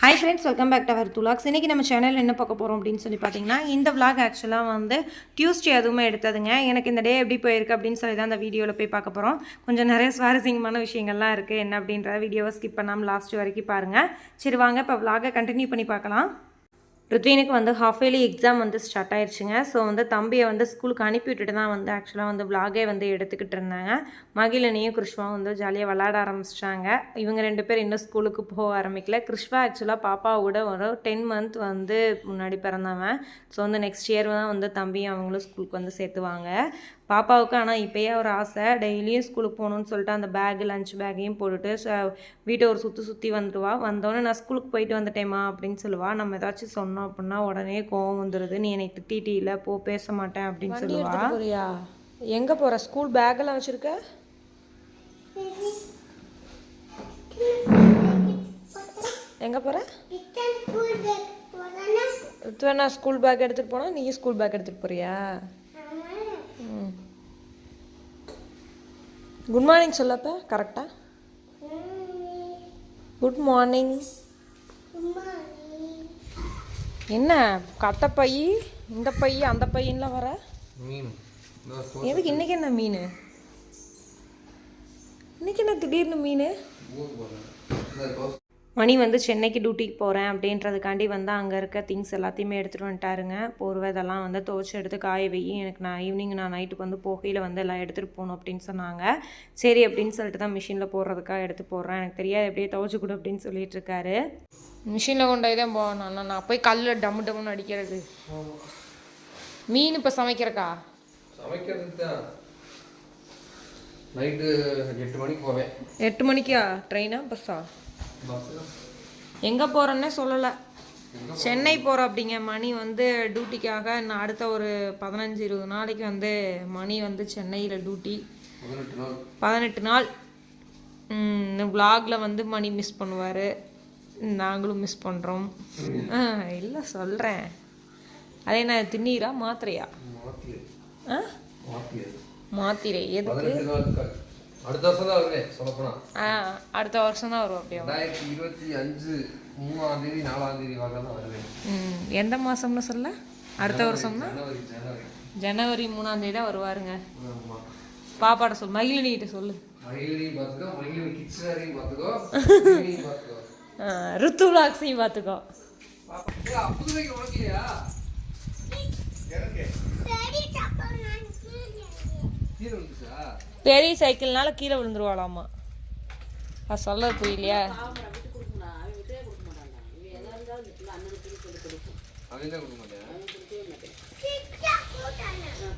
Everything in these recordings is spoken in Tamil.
Hi friends welcome back to our துலாக்ஸ் இன்றைக்கி நம்ம சேனல் என்ன பார்க்க போகிறோம் அப்படின்னு சொல்லி பார்த்தீங்கன்னா இந்த விளாக் ஆக்சுவலாக வந்து டியூஸ்டே அதுவுமே எடுத்ததுங்க. எனக்கு இந்த டே எப்படி போயிருக்கு அப்படின்னு சொல்லி தான் அந்த வீடியோவில் போய் பார்க்க போகிறோம் கொஞ்சம் நிறைய சுவாரஸ்யமான விஷயங்கள்லாம் இருக்குது என்ன அப்படின்ற வீடியோவை ஸ்கிப் பண்ணாமல் லாஸ்ட் வரைக்கும் பாருங்கள் சரி வாங்க இப்போ விளாகை கண்டினியூ பண்ணி பார்க்கலாம். ருத்வீனுக்கு வந்து ஹாஃப் இயர்லி எக்ஸாம் வந்து ஸ்டார்ட் ஆயிடுச்சுங்க ஸோ வந்து தம்பியை வந்து ஸ்கூலுக்கு அனுப்பி விட்டுட்டு தான் வந்து ஆக்சுவலாக வந்து விலாகே வந்து எடுத்துக்கிட்டு இருந்தாங்க. மகிழனையும் கிருஷ்வாவும் வந்து ஜாலியாக விளாட ஆரம்பிச்சிட்டாங்க. இவங்க ரெண்டு பேர் இன்னும் ஸ்கூலுக்கு போக ஆரம்பிக்கல. கிருஷ்வா ஆக்சுவலாக பாப்பாவோட ஒரு டென் மந்த் வந்து முன்னாடி பிறந்தவன். ஸோ வந்து நெக்ஸ்ட் இயர் தான் வந்து தம்பியும் அவங்களும் ஸ்கூலுக்கு வந்து சேர்த்துவாங்க. பாப்பாவுக்கு ஆனால் இப்போயே ஒரு ஆசை. டெய்லியும் ஸ்கூலுக்கு போகணுன்னு சொல்லிட்டு அந்த பேக் லஞ்ச் பேக்கையும் போட்டுட்டு ச- வீட்டை ஒரு சுற்றி சுற்றி வந்துடுவா வந்தோடனே நான் ஸ்கூலுக்கு போயிட்டு வந்துட்டேம்மா அப்படின்னு சொல்லுவா. நம்ம ஏதாச்சும் சொன்னோம் அப்படின்னா உடனே கோவம் வந்துடுது நீ என்னை திட்டிட்டு இல்லை போ பேச மாட்டேன் அப்படின்னு சொல்லுவா. போறியா? எங்கே போகிற ஸ்கூல் பேக்கெல்லாம் வச்சுருக்க? எங்கே போகிற ஸ்கூல் பேக் எடுத்துகிட்டு போனால் நீயும் ஸ்கூல் பேக் எடுத்துகிட்டு போறியா? குட் மார்னிங் சொல்லப்ப கரெக்டா குட் மார்னிங் என்ன கட்ட பை இந்த பை அந்த பையன்லாம் வர? மீன். எதுக்கு இன்னைக்கு என்ன மீன்? இன்னைக்கு என்ன திடீர்னு மீன்? மணி வந்து சென்னைக்கு டியூட்டிக்கு போகிறேன் அப்படின்றதுக்காண்டி வந்து அங்கே இருக்க திங்ஸ் எல்லாத்தையுமே எடுத்துகிட்டு வந்துட்டாருங்க. போர்வை இதெல்லாம் வந்து துவைச்சி எடுத்து காய வை. எனக்கு நான் ஈவினிங் நான் நைட்டுக்கு வந்து போகையில் வந்து எல்லாம் எடுத்துகிட்டு போகணும் அப்படின்னு சொன்னாங்க. சரி அப்படின்னு சொல்லிட்டு தான் மிஷினில் போடுறதுக்காக எடுத்து போடுறேன். எனக்கு தெரியாது எப்படியே துவைச்சி கொடு அப்படின்னு சொல்லிட்டு இருக்காரு. மிஷினில் கொண்டு போய் தான் போகணும். நான் போய் கல்லில் டம்மு டம்முன்னு அடிக்கிறது. மீன் இப்போ சமைக்கிறக்கா? சமைக்கிறதுக்கு தான். நைட்டு எட்டு மணிக்கு போவேன். எட்டு மணிக்கா? ட்ரெயினா பஸ்ஸா பஸ் எங்கே போகிறேன்னே சொல்லலை. சென்னை போகிறோம் அப்படிங்க மணி வந்து டியூட்டிக்காக நான் அடுத்த ஒரு பதினஞ்சு இருபது நாளைக்கு வந்து மணி வந்து சென்னையில் டியூட்டி பதினெட்டு நாள். vlogல வந்து மணி மிஸ் பண்ணுவார். நாங்களும் மிஸ் பண்ணுறோம் இல்லை சொல்கிறேன் அதே நான் திண்ணீரா மாத்திரையா? மாத்திரை. எதுக்கு? அடுத்த வருஷம் தான் வருவேன் சொல்லப்போனா. ஆ அடுத்த வருஷம் தான் வரும் அப்படியே. ரெண்டாயிரத்தி இருபத்தி அஞ்சு மூணாம் தேதி நாலாம் தேதி வாங்க தான் வருவேன். ம், எந்த மாதம்னு சொல்ல அடுத்த வருஷம்னா? ஜனவரி ஜனவரி. ஜனவரி மூணாம் தேதி தான் வருவாருங்க. ஆமா. பாப்பாட சொல் மகிழினிகிட்ட சொல்லு. மகிழினையும் பார்த்துக்கோ மகிழினி கிட்ஸ்னரையும் பார்த்துக்கோ ருத்து விளாக்ஸையும் பார்த்துக்கோ. கீழே வந்துச்சா பெரிய சைக்கிள்னால கீழே விழுந்துருவாளாமா? அது சொல்ல புரியலையா?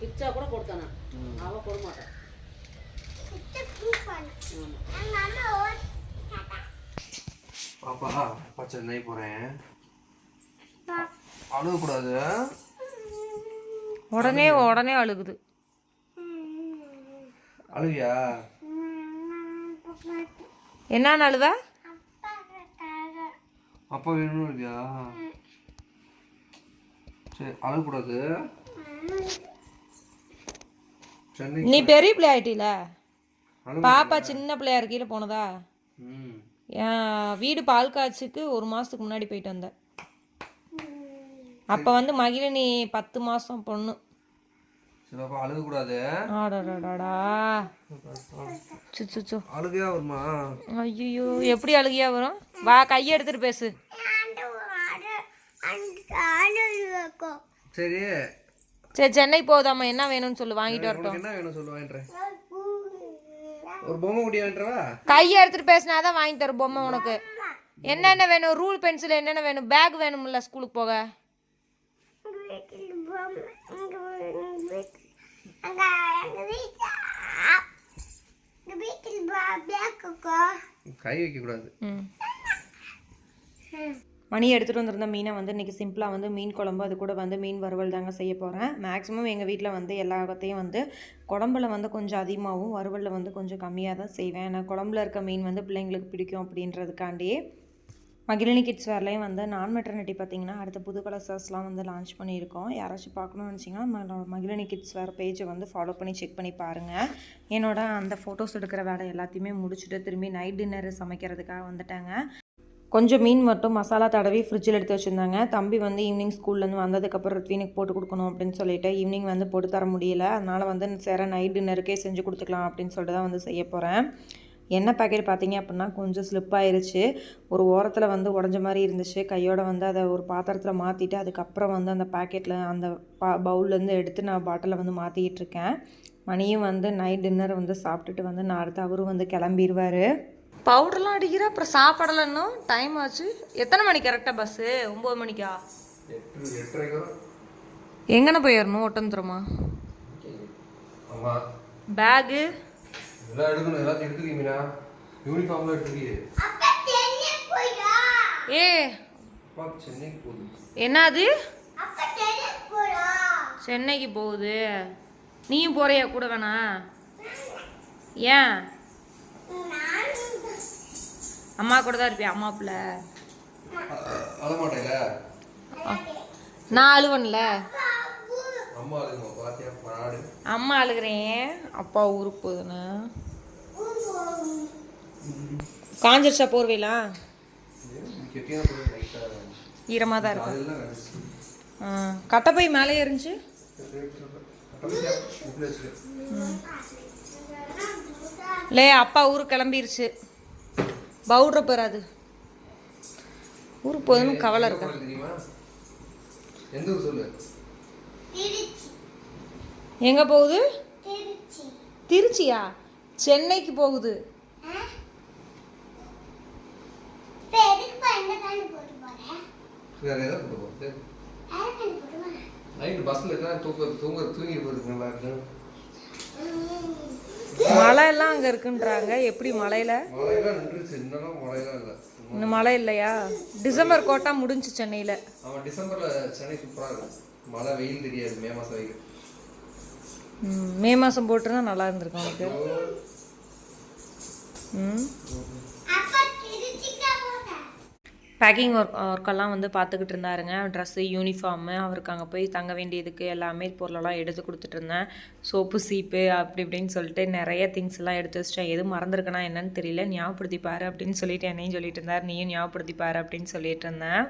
பிச்சா கூட கொடுத்தானா அவ கொடுக்க மாட்டான். பாப்பா அப்பா சென்னை போறேன் அழுகக்கூடாது. உடனே உடனே அழுகுது. அழுவியா? என்னன்னு அழுவ அப்பா வேணும்னு அழுவியா? சரி அழக்கூடாது நீ பெரிய பிள்ளை ஆயிட்டில? பாப்பா சின்ன பிள்ளையா இருக்கையில போனதா? என் வீடு பால் காய்ச்சுக்கு ஒரு மாசத்துக்கு முன்னாடி போயிட்டு வந்தேன். அப்ப வந்து மகிழினி பத்து மாசம் பொண்ணு. சரி அப்பா அழுகக்கூடாது அழுகையா வருமா? ஐயோ எப்படி அழுகியா வரும்? வா கையை எடுத்துட்டு பேசு. சரி. சரி சென்னை போதாம்மா என்ன வேணும்னு சொல்லு வாங்கிட்டு வரட்டும். என்ன வேணும் சொல்லு வாங்கிட்டுறேன் ஒரு பொம்மை குட்டி வாங்கிட்டுறவா கையை எடுத்துட்டு பேசினாதான் வாங்கி தரும் பொம்மை உனக்கு. என்னென்ன வேணும்? ரூல் பென்சில் என்னென்ன வேணும்? பேக் வேணும்ல ஸ்கூலுக்கு போக. கை? வைக்க கூடாது. ம். மணி எடுத்துகிட்டு வந்திருந்த மீனை வந்து இன்றைக்கி சிம்பிளாக வந்து மீன் குழம்பு அது கூட வந்து மீன் வறுவல் தாங்க செய்ய போகிறேன் மேக்ஸிமம் எங்கள் வீட்டில் வந்து எல்லாத்தையும் வந்து குழம்புல வந்து கொஞ்சம் அதிகமாகவும் வறுவலில் வந்து கொஞ்சம் கம்மியாக தான் செய்வேன். ஏன்னா குழம்புல இருக்க மீன் வந்து பிள்ளைங்களுக்கு பிடிக்கும் அப்படின்றதுக்காண்டி மகிழினி கிட்ஸ் வேர்லேயும் வந்து நான் மெட்டர்னிட்டி பார்த்தீங்கன்னா அடுத்த புது கலர்ஸஸ்லாம் வந்து லான்ச் பண்ணியிருக்கோம். யாராச்சும் பார்க்கணும்னு நினச்சிங்கன்னா ம- மகிழினி கிட்ஸ் வேர் பேஜை வந்து ஃபாலோ பண்ணி செக் பண்ணி பாருங்கள் என்னோட அந்த ஃபோட்டோஸ் எடுக்கிற வேலை எல்லாத்தையுமே முடிச்சுட்டு திரும்பி நைட் டின்னர் சமைக்கிறதுக்காக வந்துட்டாங்க. கொஞ்சம் மீன் மட்டும் மசாலா தடவி ஃப்ரிட்ஜில் எடுத்து வச்சுருந்தாங்க. தம்பி வந்து ஈவினிங் ஸ்கூல்லேருந்து வந்ததுக்கப்புறம் ரித்வீனுக்கு போட்டு கொடுக்கணும் அப்படின்னு சொல்லிட்டு ஈவினிங் வந்து போட்டு தர முடியல. அதனால் வந்து சரி நைட் டின்னருக்கே செஞ்சு கொடுத்துக்கலாம் அப்படின்னு சொல்லிட்டு தான் வந்து செய்ய போகிறேன் எண்ணெய் பாக்கெட் பார்த்தீங்க அப்படின்னா கொஞ்சம் ஸ்லிப் ஆயிருச்சு. ஒரு ஓரத்தில் வந்து உடஞ்ச மாதிரி இருந்துச்சு. கையோட வந்து அதை ஒரு பாத்திரத்தில் மாற்றிட்டு அதுக்கப்புறம் வந்து அந்த பாக்கெட்டில் அந்த பா பவுல்லேருந்து எடுத்து நான் பாட்டிலில் வந்து மாற்றிக்கிட்டு இருக்கேன். மணியும் வந்து நைட் டின்னர் வந்து சாப்பிட்டுட்டு வந்து நான் அடுத்து அவரும் வந்து கிளம்பிடுவார் பவுடர்லாம் அடிக்கிற? அப்புறம் சாப்பாடலாம் இன்னும் டைம் ஆச்சு. எத்தனை மணிக்கு கரெக்டாக பஸ்ஸு ஒம்பது மணிக்கா? எங்கன போயிடணும் ஒட்டந்துருமா? ஆமா பேகு எல்லாம் எடுக்கணும் எல்லாத்தையும் எடுத்துக்கீங்களா யூனிஃபார்ம்லாம் எடுத்துக்கியே. ஏ அப்பா சென்னைக்கு போகுது. என்னது? சென்னைக்கு போகுது. நீயும் போறியா? கூட வேணா. ஏன்? அம்மா கூட தான் இருப்பியா? அம்மா பிள்ளை. அழ மாட்டேல. நான் அழுவன்ல. அம்மா அழுகிறேன். அப்பா ஊருக்கு போகுதுன்னு. காஞ்சிருச்சா லைட்டாக ஈரமாக தான் இருக்கும் கட்டைப்பை மேலே இருந்துச்சு லே அப்பா ஊருக்கு கிளம்பிருச்சு. பவுட்ரு போறாது ஊருக்கு போகுதுன்னு கவலை இருக்கா தெரியுமா எந்த ஊர் சொல்லு எங்க போகுது? திருச்சியா? சென்னைக்கு போகுது. இருக்கு மழை எல்லாம் அங்க இருக்குன்றாங்க. எப்படி மழையில? இன்னும் மழையெல்லாம் இல்லை. இன்னும் மழை இல்லையா? டிசம்பர் கோட்டா முடிஞ்சு சென்னையில. டிசம்பர்ல சென்னை சூப்பரா இருக்கும். மழை வெயில் தெரியாது மே மாசம் வரைக்கும். ம், மே மாசம் போட்டுருந்தா நல்லா இருந்திருக்கும் உனக்கு ம். பேக்கிங் ஒர்க் ஒர்க்கெல்லாம் வந்து பார்த்துக்கிட்டு இருந்தாருங்க. ட்ரெஸ்ஸு யூனிஃபார்மு அவருக்கு அங்கே போய் தங்க வேண்டியதுக்கு எல்லாமே பொருளெல்லாம் எடுத்து கொடுத்துட்டு இருந்தேன். சோப்பு சீப்பு அப்படி இப்படின்னு சொல்லிட்டு நிறைய திங்ஸ் எல்லாம் எடுத்து வச்சிட்டேன். எது மறந்துருக்கனா என்னன்னு தெரியல. ஞாபகப்படுத்தி பாரு அப்படின்னு சொல்லிட்டு என்னையும் சொல்லிட்டு இருந்தார். நீயும் ஞாபகப்படுத்தி பாரு அப்படின்னு சொல்லிட்டு இருந்தேன்.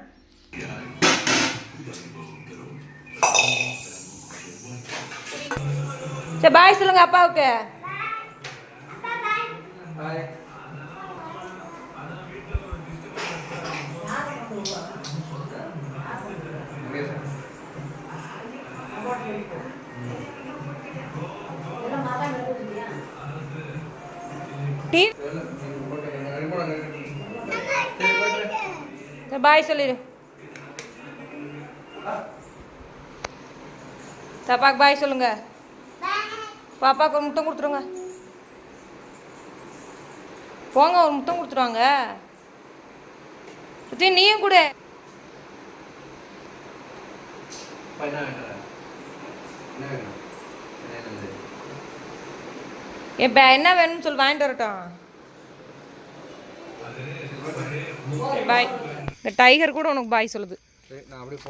சரி பாய் சொல்லுங்க அப்பாவுக்கு ஹாய் டீ சரி பாய் சொல்லிடு தப்பாக்கு பாய் சொல்லுங்க. பாப்பாக்கு ஒரு முத்தம் கொடுத்துருங்க. போங்க ஒரு முத்தம் கொடுத்துருவாங்க. ருத்தி நீயும் கூட. இப்போ என்ன வேணும்னு சொல்லி வாங்கிட்டு வரட்டும். பாய் இந்த டைகர் கூட உனக்கு பாய் சொல்லுது. நான் அப்படியே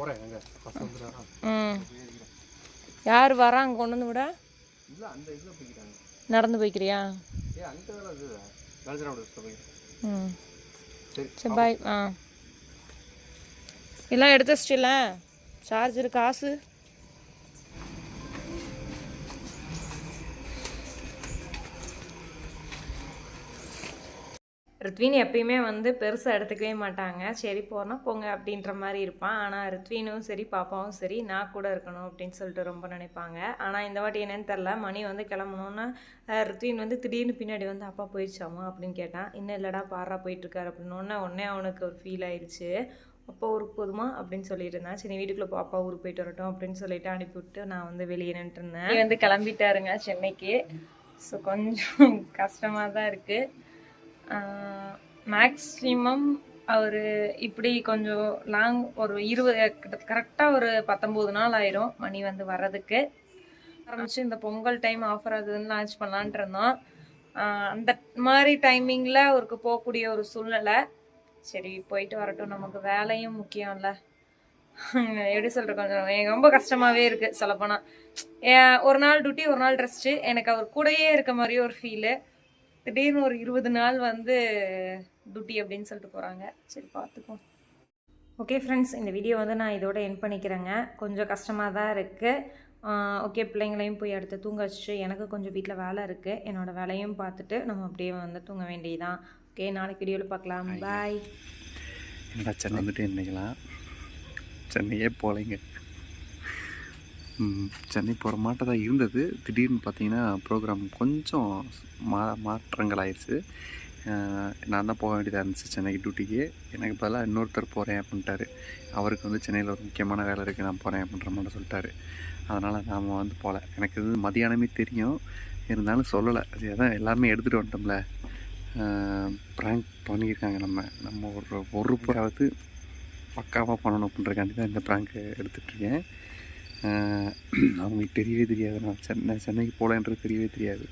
வந்துடுறா ம். யார் வராங்க கொண்டு வந்து விட? நடந்து போய்க்கிறியா? ம். சரி பாய் ஆ. எல்லாம் எடுத்து வச்சிட்டில சார்ஜர் காசு? ரித்வின் எப்பயுமே வந்து பெருசாக எடுத்துக்கவே மாட்டாங்க. சரி போனால் போங்க அப்படின்ற மாதிரி இருப்பான். ஆனால் ரித்வினும் சரி பாப்பாவும் சரி நான் கூட இருக்கணும் அப்படின்னு சொல்லிட்டு ரொம்ப நினைப்பாங்க. ஆனால் இந்த வாட்டி என்னன்னு தெரில மணி வந்து கிளம்பணுன்னா அஹ், ரித்வின் வந்து திடீர்னு பின்னாடி வந்து அப்பா போயிடுச்சாமா அப்படின்னு கேட்டான். இன்னும் இல்லைடா பாரா போயிட்டுருக்காரு. அப்படின்னு உடனே அவனுக்கு ஒரு ஃபீல் ஆயிடுச்சு அப்பா ஊருக்கு போதுமா? அப்படின்னு சொல்லிட்டு இருந்தான். சரி வீட்டுக்குள்ளே பாப்பா ஊருக்கு போயிட்டு வரட்டும். அப்படின்னு சொல்லிட்டு அனுப்பிவிட்டு நான் வந்து வெளியே நின்றுருந்தேன் இருந்தேன். வந்து கிளம்பிட்டாருங்க சென்னைக்கு. ஸோ கொஞ்சம் கஷ்டமாக தான் இருக்குது மேக்ஸிமம் அவர் இப்படி கொஞ்சம் லாங் ஒரு இருபது கரெக்டாக ஒரு பத்தொம்போது நாள் ஆயிரும் மணி வந்து வர்றதுக்கு. ஆரம்பிச்சு இந்த பொங்கல் டைம் ஆஃபர் ஆகுதுன்னு லான்ச் பண்ணலான்ட்டு இருந்தோம். அந்த மாதிரி டைமிங்கில் அவருக்கு போகக்கூடிய ஒரு சூழ்நிலை. சரி போயிட்டு வரட்டும் நமக்கு வேலையும் முக்கியம்ல. எப்படி சொல்கிற கொஞ்சம் எனக்கு ரொம்ப கஷ்டமாகவே இருக்குது சொல்லப்போனால் ஒரு நாள் டியூட்டி ஒரு நாள் ரெஸ்ட்டு எனக்கு அவர் கூடயே இருக்க மாதிரி ஒரு ஃபீலு திடீர்னு ஒரு இருபது நாள் வந்து துட்டி அப்படின்னு சொல்லிட்டு போகிறாங்க சரி பார்த்துக்கோ. ஓகே ஃப்ரெண்ட்ஸ் இந்த வீடியோ வந்து நான் இதோட என் பண்ணிக்கிறேங்க. கொஞ்சம் கஷ்டமாக தான் இருக்குது ஓகே பிள்ளைங்களையும் போய் அடுத்து தூங்க வச்சுட்டு எனக்கு கொஞ்சம் வீட்டில் வேலை இருக்குது என்னோடய வேலையும் பார்த்துட்டு நம்ம அப்படியே வந்து தூங்க வேண்டியதுதான். ஓகே நாளைக்கு வீடியோவில் பார்க்கலாம். பாய் என்னடா சென்னை வந்துட்டு சென்னையே போகலைங்க சென்னை போகிற மாட்ட தான் இருந்தது. திடீர்னு பார்த்தீங்கன்னா ப்ரோக்ராம் கொஞ்சம் மா மாற்றங்கள் ஆயிடுச்சு நான் தான் போக வேண்டியதாக இருந்துச்சு சென்னைக்கு டியூட்டிக்கு எனக்கு பதிலாக இன்னொருத்தர் போகிறேன் அப்படின்ட்டாரு. அவருக்கு வந்து சென்னையில் ஒரு முக்கியமான வேலை இருக்குது நான் போகிறேன் அப்படின்ற மாதிரி சொல்லிட்டாரு. அதனால் நாம் வந்து போகல எனக்கு இது மதியானமே தெரியும். இருந்தாலும் சொல்லலை. அது அதான் எல்லாருமே எடுத்துகிட்டு வந்துட்டோம்ல. ப்ராங்க் பண்ணியிருக்காங்க நம்ம. நம்ம ஒரு ஒரு ரூபாயாவது பக்காவாக பண்ணணும் அப்படின்றக்காண்டி தான் இந்த ப்ராங்க்கு எடுத்துகிட்ருக்கேன் அவங்களுக்கு தெரியவே தெரியாது. நான் சென்னை சென்னைக்கு போகலான்றது தெரியவே தெரியாது.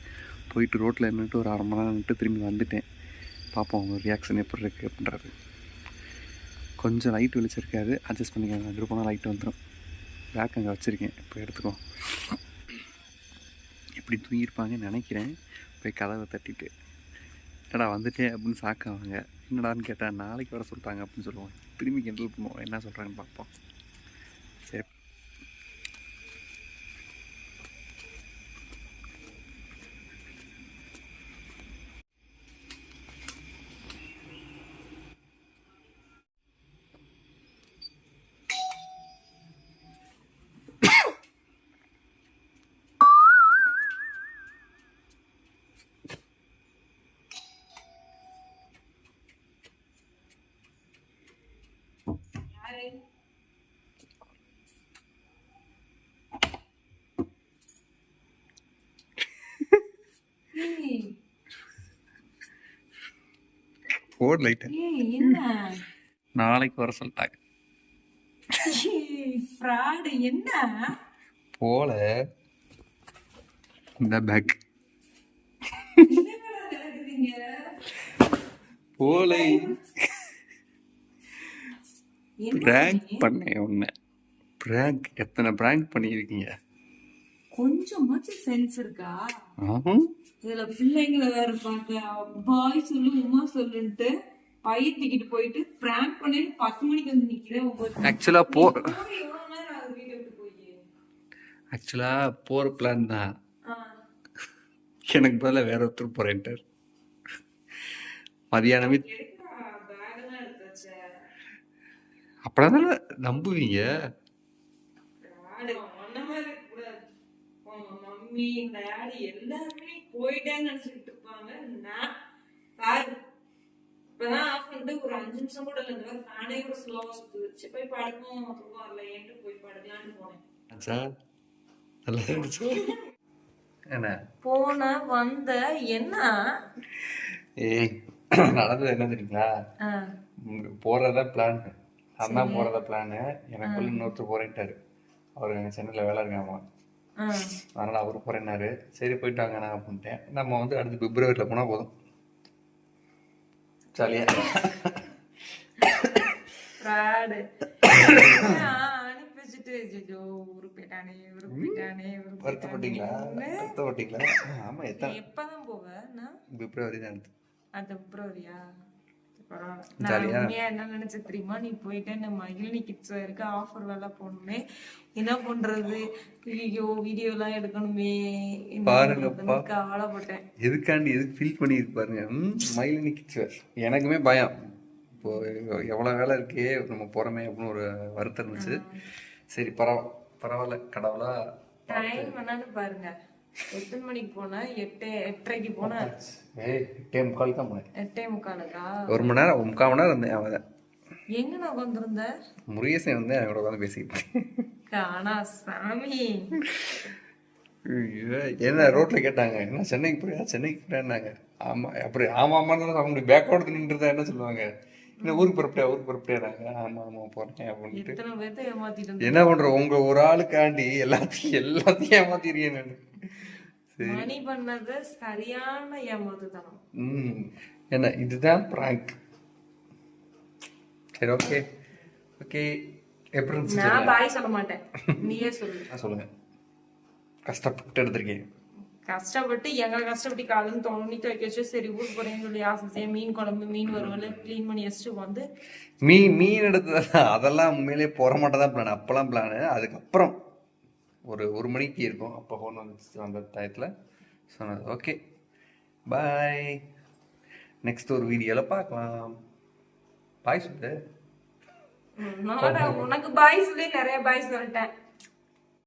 போயிட்டு ரோட்டில் நின்றுட்டு ஒரு அரை மணி நேரம் நின்றுட்டு திரும்பி வந்துட்டேன். பார்ப்போம் அவங்க ரியாக்ஷன் எப்படி இருக்குது அப்படின்றது. கொஞ்சம் லைட் வெளிச்சிருக்காது அட்ஜஸ்ட் பண்ணிக்கோங்க. அங்கே போனால் லைட் வந்துடும் பேக் அங்கே வச்சுருக்கேன். இப்போ எடுத்துக்கோ. எப்படி தூங்கியிருப்பாங்கன்னு நினைக்கிறேன். போய் கதவை தட்டிட்டு. என்னடா வந்துட்டேன் அப்படின்னு சாக்காவாங்க என்னடான்னு கேட்டால் நாளைக்கு வர சொல்லிட்டாங்க அப்படின்னு சொல்லுவோம் திரும்பி கிண்டல் பண்ணுவோம். என்ன சொல்கிறாங்கன்னு பார்ப்போம் சரி போர்டு லைட்டு என்ன? நாளைக்கு வர சொல்லிட்டாங்க. ஃப்ராடு என்ன? போல. இந்த பேக் போலை. ப்ராங்க் பண்ணேன் உன்னை. ப்ராங்க் எத்தனை ப்ராங்க் பண்ணியிருக்கீங்க? கொஞ்சமாச்சும் சென்ஸ் இருக்கா? இதுல பிள்ளைங்களை வேற பார்க்க பாய் சொல்லு உமா சொல்லுன்ட்டு பைய தூக்கிட்டு போயிட்டு பிராங்க் பண்ணி பத்து மணிக்கு வந்து நிக்கிறேன் ஒன்பது ஆக்சுவலாக போ ஆக்சுவலாக போகிற பிளான் தான். எனக்கு பதிலாக வேற ஒருத்தர் போகிறேன்ட்டார் மதியானமே எதுக்குடா bag எல்லாம் எடுத்து வச்ச? அப்படின்னா தானே நம்புவீங்க mummy, daddy எல்லாருமே போயிட்டேன்னு நினைச்சுக்கிட்டு இருப்பாங்க. நான் பாரு. இப்பதான் off பண்ணிட்டு ஒரு அஞ்சு நிமிஷம் கூட இல்லை. இந்த ஏ கூட சுத்துது. சரி, போய் படுப்போம், தூக்கம் வரலையேன்ட்டு போய் படுக்கலான்னு போனேன். சார் நல்லா இருந்துச்சு என்ன போன வந்த என்ன ஏய் நடந்தது என்ன தெரியுங்களா ஆ, போகிறதா பிளான் தான் போகிறதா பிளானு எனக்குள்ள இன்னொருத்தர் போகிறேன்ட்டாரு அவர் எங்கள் சென்னையில் வேலை இருக்காமா. அதனால் அவர் போகிறேன்னாரு சரி போயிட்டாங்க நான் அப்படின்ட்டேன். நம்ம வந்து அடுத்து பிப்ரவரியில் போனால் போதும். ஜாலியாக வருத்தப்பட்டீங்களா. வருத்தப்பட்டீங்களா? ஆமாம் எத்தனை? எப்பதான் போவ? நான் பிப்ரவரி தான். அடுத்த பிப்ரவரியா? பரவாயில்ல என்ன நினைச்சேன் தெரியுமா? நீ போயிட்டு இந்த மகிழினி கிட்ஸ் இருக்க ஆஃபர் வேலை போடணுமே. என்ன பண்றது? ஐயோ வீடியோ எல்லாம் எடுக்கணுமே. பண்றதுன்னு கவலைப்பட்டேன். எதுக்காண்டி எதுக்கு ஃபீல் பண்ணியிருக்கு பாருங்க ம் மயிலினி கிட்ஸ் எனக்குமே பயம். இப்போ எவ்வளோ வேலை இருக்கே நம்ம போகிறோமே அப்படின்னு ஒரு வருத்தம் இருந்துச்சு. சரி பரவ பரவாயில்ல கடவுளா டைம் என்னன்னு பாருங்க. எத்தனை மணிக்கு போன? எட்டு எட்டரைக்கு போன? எட்டே முக்கால் தான் போனேன். எட்டே முக்காலுக்கா? ஒரு மணி நேரம் முக்கால் மணி நேரம் இருந்தேன் அவன். எங்க நான் உட்காந்துருந்த முருகேசன் வந்து என்னோட உட்காந்து பேசிக்கிட்டு காணா சாமி. ஐயோ, என்ன ரோட்ல கேட்டாங்க? என்ன சென்னைக்கு போறியா? சென்னைக்கு போறியான்னாங்க. ஆமா அப்படி ஆமா ஆமான்னு அவங்க பேக்கோட நின்றுதான் என்ன சொல்லுவாங்க? என்ன ஊருக்கு புறப்பட்டியா ஊருக்கு புறப்பட்டியானாங்க ஆமா ஆமா போறேன் அப்படின்ட்டு. என்ன பண்ற உங்க ஒரு ஆளுக்காண்டி எல்லாத்தையும் எல்லாத்தையும் ஏமாத்திருக்கேன் நான். மணி பண்ணது சரியான ஏமாத்துத்தனம் ம். என்ன இதுதான் ப்ராங்க் சரி ஓகே ஓகே எப்படி இருந்துச்சு நான் பாய் சொல்ல மாட்டேன். நீயே சொல்லு. நான் சொல்லுங்க. கஷ்டப்பட்டு எடுத்திருக்கேன் கஷ்டப்பட்டு எங்களை கஷ்டப்பட்டு காலையில் தோணி துவைக்க வச்சு சரி ஊருக்கு போறேன்னு சொல்லி ஆசை மீன் குழம்பு மீன் வறுவல் க்ளீன் பண்ணி வச்சுட்டு வந்து மீ மீன் எடுத்தது அதெல்லாம் உண்மையிலேயே போற மாட்டேன் தான் பிளான் அப்போல்லாம் பிளானு அதுக்கப்புறம் ஒரு ஒரு மணிக்கு இருக்கும். அப்போ ஃபோன் வந்துச்சு அந்த டயத்தில் சொன்னது. ஓகே பாய் நெக்ஸ்ட் ஒரு வீடியோவில் பார்க்கலாம். பாய் சொல்லு உனக்கு பாய் சொல்லி நிறைய பாய் சொல்லிட்டேன்.